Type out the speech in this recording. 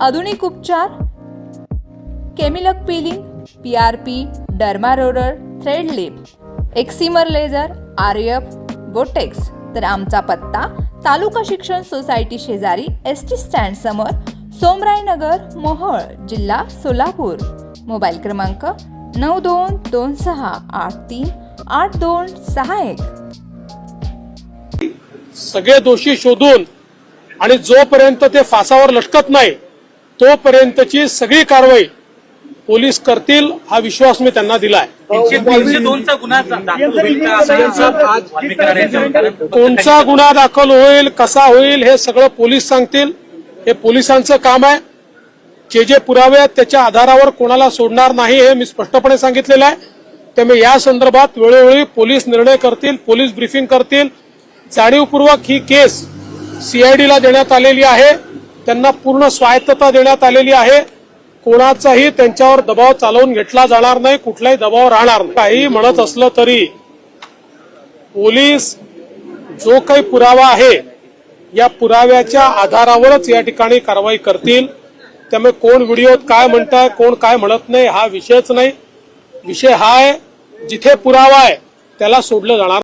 आधुनिक उपचार केमिलक peeling P R P derma roller thread lift excimer laser R F botox तर आमचा पत्ता तालुका शिक्षण सोसायटी शेजारी एस टी स्टँड समोर सोमरायनगर मोहोळ जिल्हा सोलापूर. मोबाईल क्रमांक नऊ दोन दोन सहा आठ तीन आठ दोन सहा एक. सगळे दोषी शोधून आणि जोपर्यंत ते फासावर लटकत नाही तोपर्यंतची सगळी कारवाई पोलीस करतील हा विश्वास मी त्यांना दिलाय. कोणचा गुन्हा दाखल होईल कसा होईल हे सगळं पोलीस सांगतील. हे पोलिसांचं काम आहे. जे जे पुरावे आहेत त्याच्या आधारावर कोणाला सोडणार नाही हे मी स्पष्टपणे सांगितलेलं आहे. त्यामुळे या संदर्भात वेळोवेळी पोलीस निर्णय करतील पोलीस ब्रीफिंग करतील. जाणीवपूर्वक ही केस सीआयडीला देण्यात आलेली आहे. त्यांना पूर्ण स्वायत्तता देण्यात आलेली आहे. कोणाचाही त्यांच्यावर दबाव चालवून घेतला जाणार नाही कुठलाही दबाव राहणार नाही. काही म्हणत असलं तरी पोलीस जो काही पुरावा आहे या पुराव्याच्या आधारावरच या ठिकाणी कारवाई करतील. त्यामुळे कोण व्हिडिओत काय म्हणताय कोण काय म्हणत नाही हा विषयच नाही. विषय हा आहे जिथे पुरावा आहे त्याला सोडलं जाणार